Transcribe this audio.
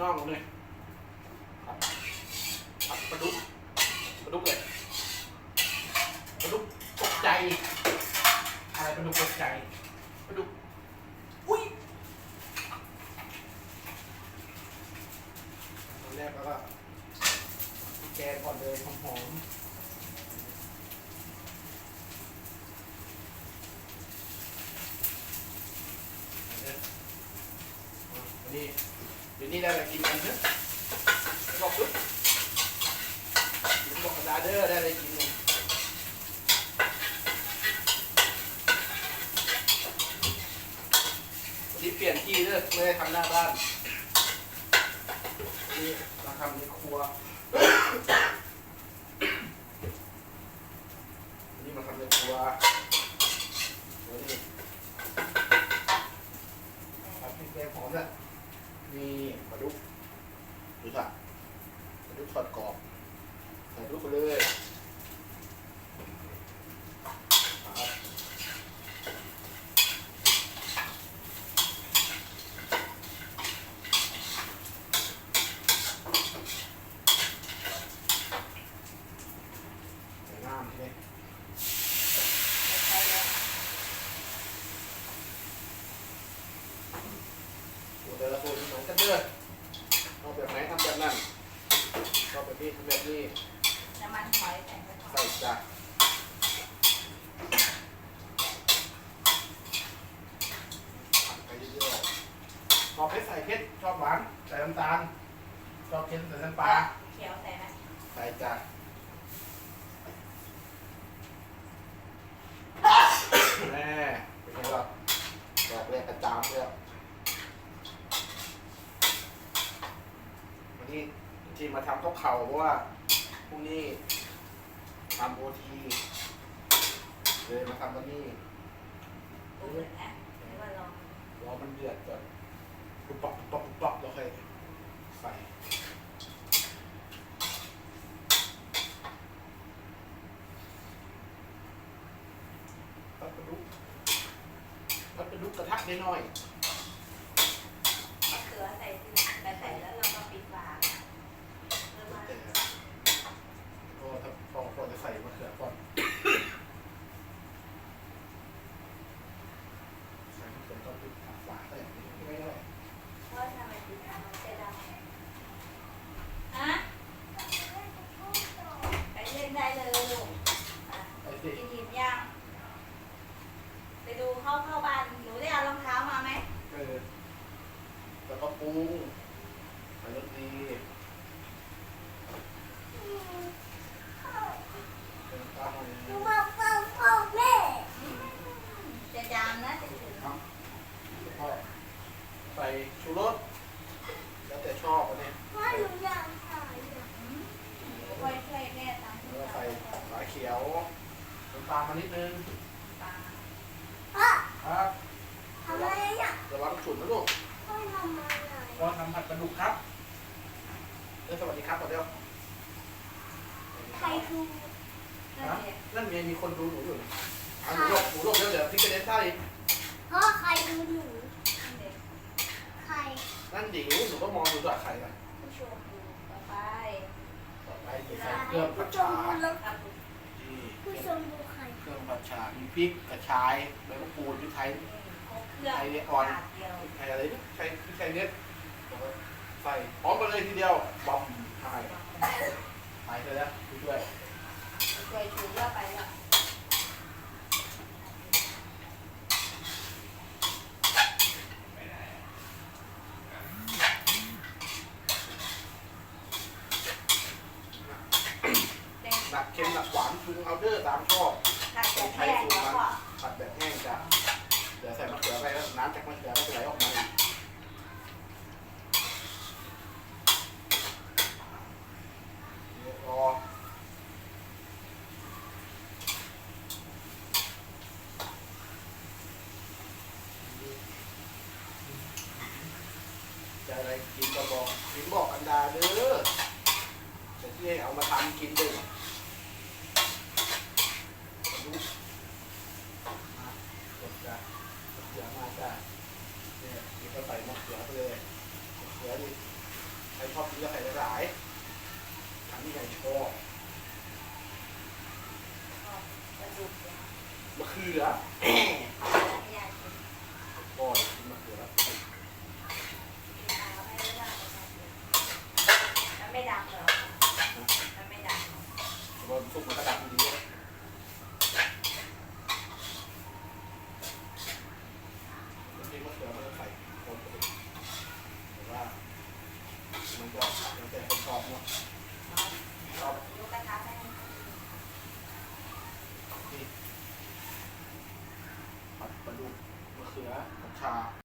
น่องเลยผัดผัดปลาดุกปลาดุกเลยปลาดุกตกใจ อะไรปลาดุกตกใจปลาดุกอุ้ยตอนแรกแล้วก็แกงก่อนเลยหอมๆเอาเด้อเอาอันนี้เดี๋ยวนี้ ได้อะไรกินกันเถอะบอกปุ๊บบอกกระดาเด้อได้อะไรกินกันวันนี้เปลี่ยนที่เด้อไม่ได้ทำหน้าบ้านนี่มาทำในครัววันนี้มาทำในครัววันนี้ทำพริกแกงหอมเนี่ยมีปลาดุกดูสิปลาดุกทอดกรอบใส่ปลาดุกไปเลยครับใส่น้ำทีนี้ โอ้แต่ละคน เหมือนกันเด้อเอาแบบไหนทำแบบนั้นชอบแบบนี้ทำแบบนี้น้ำมันหอยใส่ไปก่อนใส่จ้ะผัดไปเรื่อยๆชอบเพชรใส่เพชรชอบหวานใส่น้ำตาลชอบเค็มใส่น้ำปลาเขียวใส่ไหมใส่จ้ะแม่เป็นไงล่ะแบบแรกกระจามเลยอะวั นี้ทีมมาทำข้าวเข่าเพราะว่าพรุ่งนี้ทำโอทีเลยมาทำวันนี้ดูเหมือนแอะหรือว่าลองรอมันเดือดก่อนปุ๊บปั๊บปุ๊บปั๊บปุ๊บปั๊บแล้วค่อยใส่ตัดกระดุกตัดกระดุกกระทะน้อยมะเขือใส่ทีแต่ใส่แล้วเราก็ปิดฝาเพื่อว่า ๆแต่ก็ถ้าพอพอจะใส่มะเขือก่อนใส่มะเขือต้องปิดฝาได้ไม่ได้ เพราะทำไมปิดฝามันจะดำฮะไปเล่นได้เลยลูกอะ ไปสิ กินหินย่างไปดูเข้าเข้าบ้านหนูได้เอารองเท้ามาไหม เออแล้วก็ปรุงใส่รสดีเป็นตาหน่อย จะจามนะจะถึง ครับแล้วก็ใส่ชูรสแล้วแต่ชอบอันนี้ ค่อยๆแม่ตามที่ แล้วก็ เรา ใส่ฝาเขียวน้ำตาลมานิดนึงตามครับระวังฉุนนะลูกก็ทำผัดปลาดุกครับเออสวัสดีครับก่อนเร็วนั่นนะเองนั่นเมียมีคนดูหนูอยู่นะเอาหนูหลบหนูหลบเดี๋ยวเดี๋ยวพี่กระเด็นใต้นั่นเองนั่นดิวหนูก็มองดูจากใครนะผู้ชมดูต่อไปต่อไปใส่เครื่องผัดชา ครับ นี่ผู้ชมดูใครเครื่องผัดชามีพริกกระชายใบมะกรูดพริกไทยครบเครื่องไทยเนี่ยอ่อนพริกไทยอะไรนะไทยพริกไทยเน็ตแล้วก็ใส่พร้อมกันเลยทีเดียวบอมไทยไปเลยนะช่วย ช่วยช่วยเยอะไปแล้ว หนัก เค็มหนักหวานปรุงเอาเดอร์ตามชอบถ้าใส่จะไทแห้ยงสูตรแล้วมันก็ผัดแบบแห้งจ้ะเดี๋ยวใส่มะเขือไปแล้วน้ำจากมะเขือก็จะไหลออกมาอีกเดี๋ยวรอจะอะไรกินก็บอกกินบอกอันดาเด้อจะที่ให้เอามาทำกินเด้อดูมากดจ้ะมะ เผื่อไปเลยมะเขือดิใครชอบกินก็ใส่หลายๆอันนี้ใครชอบก็กระดูกเนี่ยมะเขือ แล้วให้ยายกิน ก็กินมะเขือ กินเอาให้ได้ว่าประชาชนมันไม่ดำหรอกมันไม่ดำหรอก รนสุกมันก็ดังดีเลยจริงๆมะเขือมันก็ใส่คนปกติแต่ว่ามันก็แล้วแต่คนชอบเนาะชอบ ยกกระทะให้ นี่ ผัดปลาดุกมะเขือผัดชา